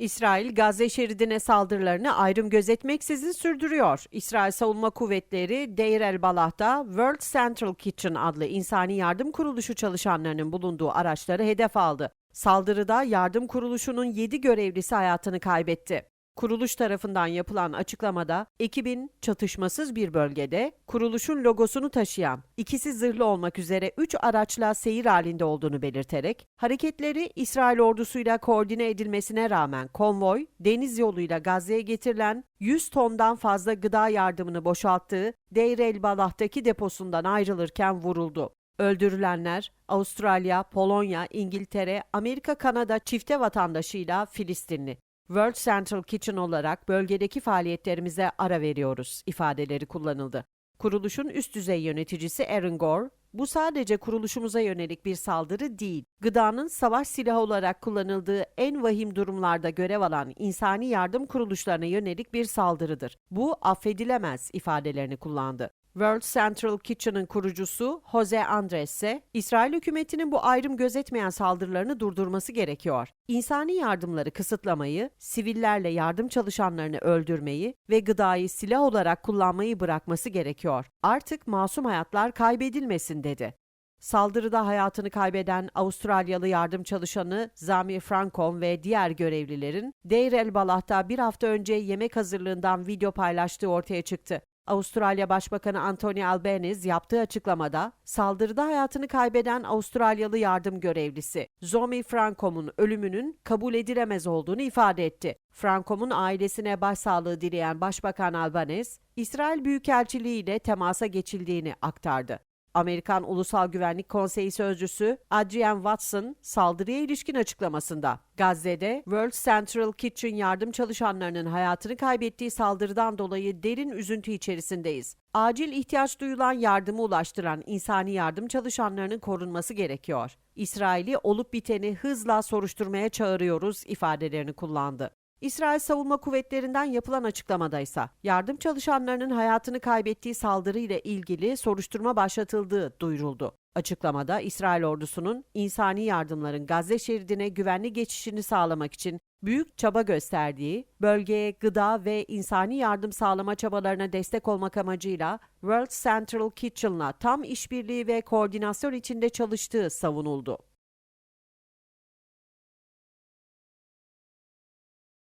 İsrail, Gazze şeridine saldırılarını ayrım gözetmeksizin sürdürüyor. İsrail Savunma Kuvvetleri, Deir el Balah'ta World Central Kitchen adlı insani yardım kuruluşu çalışanlarının bulunduğu araçları hedef aldı. Saldırıda yardım kuruluşunun 7 görevlisi hayatını kaybetti. Kuruluş tarafından yapılan açıklamada ekibin çatışmasız bir bölgede kuruluşun logosunu taşıyan ikisi zırhlı olmak üzere 3 araçla seyir halinde olduğunu belirterek hareketleri İsrail ordusuyla koordine edilmesine rağmen konvoy deniz yoluyla Gazze'ye getirilen 100 tondan fazla gıda yardımını boşalttığı Deir el Balah'taki deposundan ayrılırken vuruldu. Öldürülenler Avustralya, Polonya, İngiltere, Amerika, Kanada çifte vatandaşıyla Filistinli. World Central Kitchen olarak bölgedeki faaliyetlerimize ara veriyoruz ifadeleri kullanıldı. Kuruluşun üst düzey yöneticisi Aaron Gore, bu sadece kuruluşumuza yönelik bir saldırı değil, gıdanın savaş silahı olarak kullanıldığı en vahim durumlarda görev alan insani yardım kuruluşlarına yönelik bir saldırıdır. Bu affedilemez ifadelerini kullandı. World Central Kitchen'ın kurucusu Jose Andres ise İsrail hükümetinin bu ayrım gözetmeyen saldırılarını durdurması gerekiyor. İnsani yardımları kısıtlamayı, sivillerle yardım çalışanlarını öldürmeyi ve gıdayı silah olarak kullanmayı bırakması gerekiyor. Artık masum hayatlar kaybedilmesin dedi. Saldırıda hayatını kaybeden Avustralyalı yardım çalışanı Zamir Francom ve diğer görevlilerin Deir el Balah'ta bir hafta önce yemek hazırlığından video paylaştığı ortaya çıktı. Avustralya Başbakanı Anthony Albanese yaptığı açıklamada saldırıda hayatını kaybeden Avustralyalı yardım görevlisi Zomi Francom'un ölümünün kabul edilemez olduğunu ifade etti. Francom'un ailesine başsağlığı dileyen Başbakan Albanese, İsrail Büyükelçiliği ile temasa geçildiğini aktardı. Amerikan Ulusal Güvenlik Konseyi Sözcüsü Adrian Watson saldırıya ilişkin açıklamasında Gazze'de World Central Kitchen yardım çalışanlarının hayatını kaybettiği saldırıdan dolayı derin üzüntü içerisindeyiz. Acil ihtiyaç duyulan yardımı ulaştıran insani yardım çalışanlarının korunması gerekiyor. İsrail'i olup biteni hızla soruşturmaya çağırıyoruz ifadelerini kullandı. İsrail Savunma Kuvvetleri'nden yapılan açıklamada ise yardım çalışanlarının hayatını kaybettiği saldırıyla ilgili soruşturma başlatıldığı duyuruldu. Açıklamada İsrail ordusunun insani yardımların Gazze şeridine güvenli geçişini sağlamak için büyük çaba gösterdiği, bölgeye gıda ve insani yardım sağlama çabalarına destek olmak amacıyla World Central Kitchen'la tam işbirliği ve koordinasyon içinde çalıştığı savunuldu.